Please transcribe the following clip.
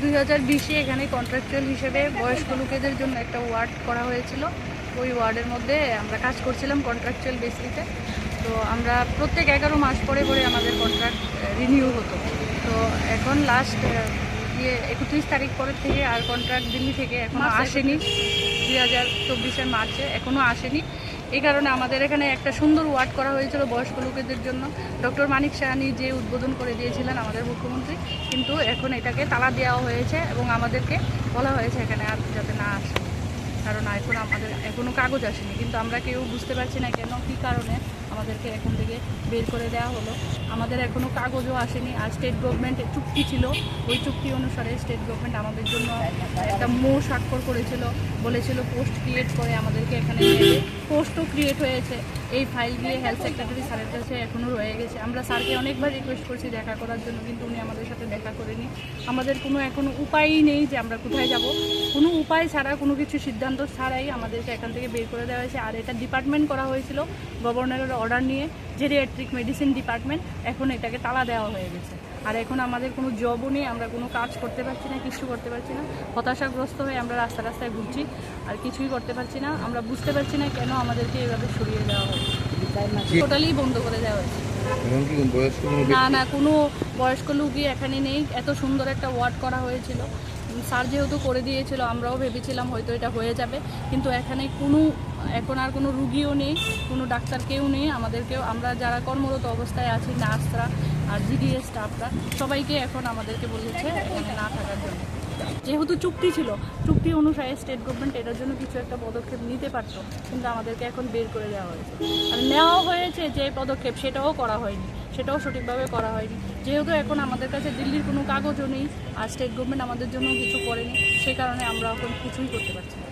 দুই হাজার বিশে এখানে কন্ট্রাকচুয়াল হিসেবে বয়স্ক লোকেদের জন্য একটা ওয়ার্ড করা হয়েছিল। ওই ওয়ার্ডের মধ্যে আমরা কাজ করছিলাম কন্ট্রাকচুয়াল বেসিসে তো আমরা প্রত্যেক এগারো মাস পরে পরে আমাদের কন্ট্রাক্ট রিনিউ হতো। তো এখন লাস্ট ইয়ে একত্রিশ তারিখ পরের থেকে আর কন্ট্রাক্ট দিল্লি থেকে এখনও আসেনি। দুই হাজার চব্বিশের মার্চে এখনও আসেনি। এই কারণে আমাদের এখানে একটা সুন্দর ওয়ার্ড করা হয়েছিল বয়স্ক লোকেদের জন্য। ডক্টর মানিক সাহানি যে উদ্বোধন করে দিয়েছিলেন আমাদের মুখ্যমন্ত্রী, কিন্তু এখন এটাকে তালা দেওয়া হয়েছে এবং আমাদেরকে বলা হয়েছে এখানে আর যাতে না আসে। কারণ এখন আমাদের এখনও কাগজ আসেনি, কিন্তু আমরা কেউ বুঝতে পারছি না কেন, কী কারণে আমাদেরকে এখন থেকে বের করে দেওয়া হলো। আমাদের এখনও কাগজও আসেনি, আর স্টেট গভর্নমেন্ট চুক্তি ছিল। ওই চুক্তি অনুসারে স্টেট গভর্নমেন্ট আমাদের জন্য একটা মো স্বাক্ষর করেছিল, বলেছিল পোস্ট ক্রিয়েট করে আমাদেরকে এখানে পোস্টও ক্রিয়েট হয়েছে। এই ফাইল গিয়ে হেলথ সেক্রেটারি স্যারের কাছে এখনও রয়ে গেছে। আমরা স্যারকে অনেকবার রিকোয়েস্ট করছি দেখা করার জন্য, কিন্তু উনি আমাদের সাথে দেখা করেনি। আমাদের কোনো এখনও উপায়ই নেই যে আমরা কোথায় যাব। কোনো উপায় ছাড়া কোনো কিছু সিদ্ধান্ত ছাড়াই আমাদেরকে এখান থেকে বের করে দেওয়া হয়েছে। আর এটা ডিপার্টমেন্ট করা হয়েছিল গভর্নরের অর্ডার নিয়ে। জেরিয়াট্রিক মেডিসিন ডিপার্টমেন্ট এখন এটাকে তালা দেওয়া হয়ে গেছে। আর এখন আমাদের কোনো জবও নেই, আমরা কোনো কাজ করতে পারছি না, কিছু করতে পারছি না। হতাশাগ্রস্ত হয়ে আমরা রাস্তা রাস্তায় ঘুরছি, আর কিছুই করতে পারছি না। আমরা বুঝতে পারছি না কেন আমাদেরকে এভাবে সরিয়ে দেওয়া হয়েছে। টোটালি বন্ধ করে দেওয়া হয়েছে। না না কোনো বয়স্ক লোকই এখানে নেই। এত সুন্দর একটা ওয়ার্ড করা হয়েছিল। স্যার যেহেতু করে দিয়েছিল আমরাও ভেবেছিলাম হয়তো এটা হয়ে যাবে। কিন্তু এখানে কোনো এখন আর কোনো রুগীও নেই কোনো ডাক্তার কেউ নেই। আমাদেরকেও আমরা যারা কর্মরত অবস্থায় আছি নার্সরা আর জিডিএস স্টাফরা সবাইকে এখন আমাদেরকে বলেছে এখানে না থাকার জন্য। যেহেতু চুক্তি ছিল, চুক্তি অনুসারে স্টেট গভর্নমেন্ট এটার জন্য কিছু একটা পদক্ষেপ নিতে পারতো, কিন্তু আমাদেরকে এখন বের করে দেওয়া হয়েছে। আর নেওয়া হয়েছে যে পদক্ষেপ, সেটাও করা হয়নি, সেটাও সঠিকভাবে করা হয়নি। যেহেতু এখন আমাদের কাছে দিল্লির কোনো কাগজও নেই, আর স্টেট গভর্নমেন্ট আমাদের জন্য কিছু করেনি, সে কারণে আমরা এখন কিছুই করতে পারছি না।